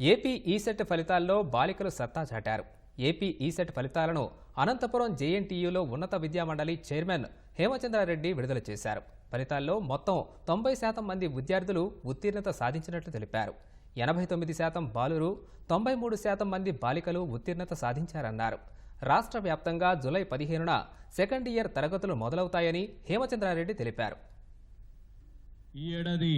AP ECET ఫలితాల్లో బాలికలు సత్తా చాటారు. ఏపీ ఈసెట్ ఫలితాలను అనంతపురం జేఎన్టీయూలో ఉన్నత విద్యామండలి చైర్మన్ హేమచంద్రారెడ్డి విడుదల చేశారు. ఫలితాల్లో మొత్తం తొంభై శాతం మంది విద్యార్థులు ఉత్తీర్ణత సాధించినట్లు తెలిపారు. ఎనభై తొమ్మిది శాతం బాలురు తొంభై మూడు శాతం మంది బాలికలు ఉత్తీర్ణత సాధించారన్నారు. రాష్ట్ర వ్యాప్తంగా జులై పదిహేనున సెకండ్ ఇయర్ తరగతులు మొదలవుతాయని హేమచంద్రారెడ్డి తెలిపారు. ఈ ఏడాది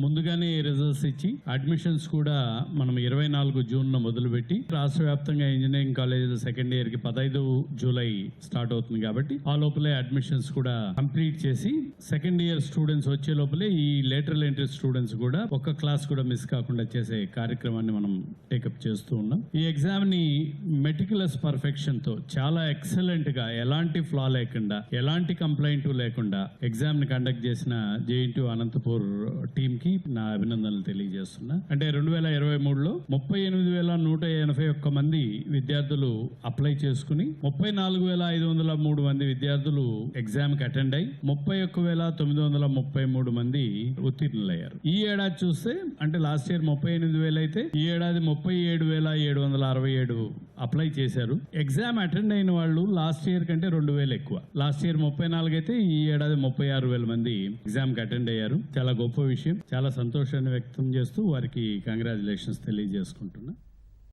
ముందుగానే రిజల్ట్స్ ఇచ్చి అడ్మిషన్స్ కూడా మనం ఇరవై నాలుగు జూన్ మొదలుపెట్టి రాష్ట్ర వ్యాప్తంగా ఇంజనీరింగ్ కాలేజీల సెకండ్ ఇయర్కి పదహైదు జూలై స్టార్ట్ అవుతుంది కాబట్టి ఆ లోపలే అడ్మిషన్స్ కూడా కంప్లీట్ చేసి సెకండ్ ఇయర్ స్టూడెంట్స్ వచ్చే లోపలే ఈ లేటరల్ ఎంట్రీ స్టూడెంట్స్ కూడా ఒక్క క్లాస్ కూడా మిస్ కాకుండా చేసే కార్యక్రమాన్ని మనం టేకప్ చేస్తూ ఉన్నాం. ఈ ఎగ్జామ్ని మెటికులస్ పర్ఫెక్షన్తో చాలా ఎక్సలెంట్గా ఎలాంటి ఫ్లా లేకుండా ఎలాంటి కంప్లైంట్ లేకుండా ఎగ్జామ్ని కండక్ట్ చేసిన జేఎన్టీ కపూర్ టీమ్కి నా అభినందనలు తెలియజేస్తున్నా. అంటే రెండు వేల ఇరవై మూడులో ముప్పై ఎనిమిది వేల నూట ఎనభై ఒక్క మంది విద్యార్థులు అప్లై చేసుకుని ముప్పై నాలుగు వేల ఐదు వందల మూడు మంది విద్యార్థులు ఎగ్జామ్కి అటెండ్ అయి ముప్పై ఒక్క వేల తొమ్మిది వందల ముప్పై మూడు మంది ఉత్తీర్ణులయ్యారు. ఈ ఏడాది చూస్తే అంటే లాస్ట్ ఇయర్ ముప్పై ఎనిమిది వేలు అయితే ఈ ఏడాది ముప్పై ఏడు వేల ఏడు వందల అరవై ఏడు అప్లై చేశారు. ఎగ్జామ్ అటెండ్ అయిన వాళ్ళు లాస్ట్ ఇయర్ కంటే రెండు వేలు ఎక్కువ. లాస్ట్ ఇయర్ ముప్పై నాలుగు అయితే ఈ ఏడాది ముప్పై ఆరు వేల మంది ఎగ్జామ్కి అటెండ్ అయ్యారు. చాలా గొప్ప విషయం. చాలా సంతోషాన్ని వ్యక్తం చేస్తూ వారికి కంగ్రాచులేషన్స్ తెలియజేసుకుంటున్నా.